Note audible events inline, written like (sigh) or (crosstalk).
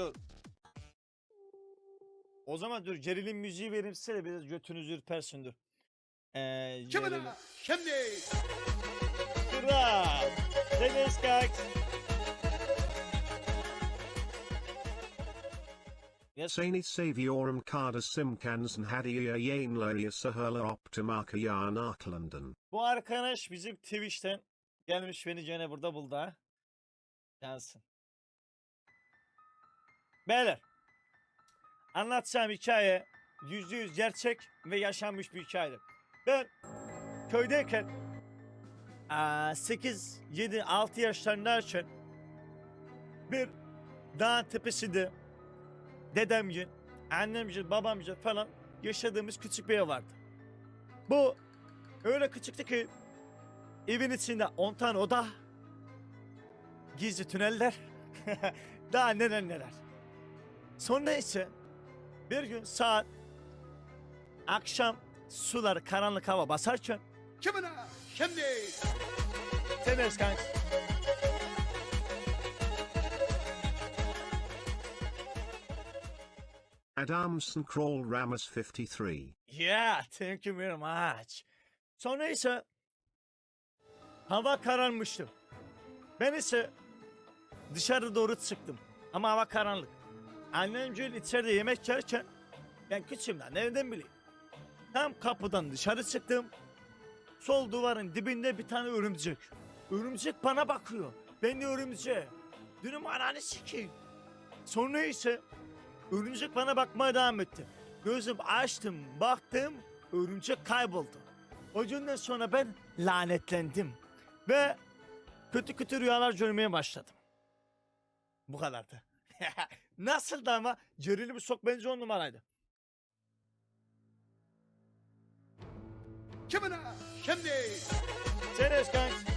Dur. O zaman dur gerilin müziği vereyim size de biraz götünüzü ürpersin dur. Ee, gerilim. Şimdi. Hurra! Deniz. Yes. Sani Saviorum Carda Simkansen Hadiya Yainloya Sahula Optimaka Yarn Arklanden. Bu arkadaş bizim Twitch'ten gelmiş beni gene burada buldu ha. Yansın. Beyler. Anlatacağım hikaye yüzde yüz gerçek ve yaşanmış bir hikayedir. Ben köydeyken aa, 8, 7, 6 yaşlarındayken bir dağın tepesinde dedemcin, annemcin, babamcin falan yaşadığımız küçük bir ev vardı. Bu öyle küçüktü ki evin içinde 10 tane oda, gizli tüneller, (laughs) daha neler neler. Sonra ise bir gün saat akşam sular karanlık hava basarken Şimdi. Şimdi. Temiz kanka. Adamson Crawl Ramus 53. Yeah, thank you very much. Sonra ise hava kararmıştı. Ben ise dışarı doğru çıktım. Ama hava karanlık. Annemciğil içeride yemek yerken ben küçüğümden nereden bileyim. Tam kapıdan dışarı çıktım. Sol duvarın dibinde bir tane örümcek. Örümcek bana bakıyor. Ben de örümceğe. Dünüm ananı sikeyim. Sonra ise örümcek bana bakmaya devam etti. Gözüm açtım, baktım, örümcek kayboldu. O günden sonra ben lanetlendim. Ve kötü kötü rüyalar görmeye başladım. Bu kadardı. (laughs) Nasıldı ama? Cerili bir sok bence on numaraydı. Şimdi. Serious guys.